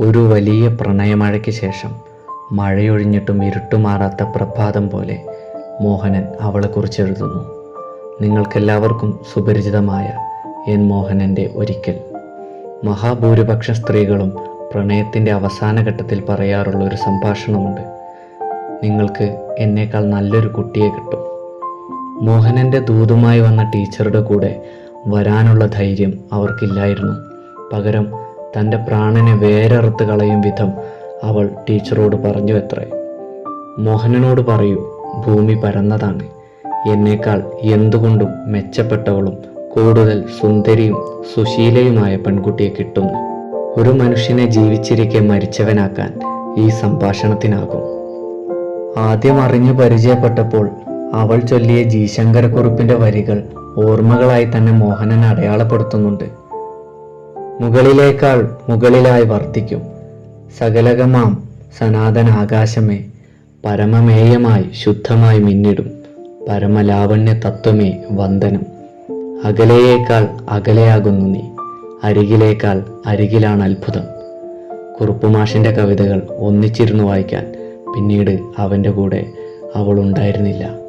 ഒരു വലിയ പ്രണയമഴയ്ക്ക് ശേഷം മഴയൊഴിഞ്ഞിട്ടും ഇരുട്ടുമാറാത്ത പ്രഭാതം പോലെ മോഹനൻ അവളെക്കുറിച്ച് എഴുതുന്നു. നിങ്ങൾക്കെല്ലാവർക്കും സുപരിചിതമായ എൻ മോഹനന്റെ ഒരിക്കൽ. മഹാഭൂരിപക്ഷ സ്ത്രീകളും പ്രണയത്തിന്റെ അവസാന ഘട്ടത്തിൽ പറയാറുള്ള ഒരു സംഭാഷണമുണ്ട്. നിങ്ങൾക്ക് എന്നേക്കാൾ നല്ലൊരു കുട്ടിയെ കിട്ടും. മോഹനന്റെ ദൂതുമായി വന്ന ടീച്ചറുടെ കൂടെ വരാനുള്ള ധൈര്യം അവർക്കില്ലായിരുന്നു. പകരം തന്റെ പ്രാണനെ വേരറുത്ത് കളയും വിധം അവൾ ടീച്ചറോട് പറഞ്ഞു എത്രേ. മോഹനനോട് പറയൂ ഭൂമി പരന്നതാണ്. എന്നേക്കാൾ എന്തുകൊണ്ടും മെച്ചപ്പെട്ടവളും കൂടുതൽ സുന്ദരിയും സുശീലയുമായ പെൺകുട്ടിയെ കിട്ടുന്നു. ഒരു മനുഷ്യനെ ജീവിച്ചിരിക്കെ മരിച്ചവനാക്കാൻ ഈ സംഭാഷണത്തിനാകും. ആദ്യം അറിഞ്ഞു പരിചയപ്പെട്ടപ്പോൾ അവൾ ചൊല്ലിയ ജി വരികൾ ഓർമ്മകളായി തന്നെ മോഹനൻ അടയാളപ്പെടുത്തുന്നുണ്ട്. മുകളിലേക്കാൾ മുകളിലായി വർദ്ധിക്കും സകലകമാം സനാതന ആകാശമേ പരമമേയമായി ശുദ്ധമായി മിന്നിടും. പരമലാവണ്യ തത്വമേ വന്ദനം. അകലെയേക്കാൾ അകലെയാകുന്നു നീ അരികിലേക്കാൾ അരികിലാണ് അത്ഭുതം. കുറുപ്പുമാഷിന്റെ കവിതകൾ ഒന്നിച്ചിരുന്നു വായിക്കാൻ പിന്നീട് അവന്റെ കൂടെ അവൾ ഉണ്ടായിരുന്നില്ല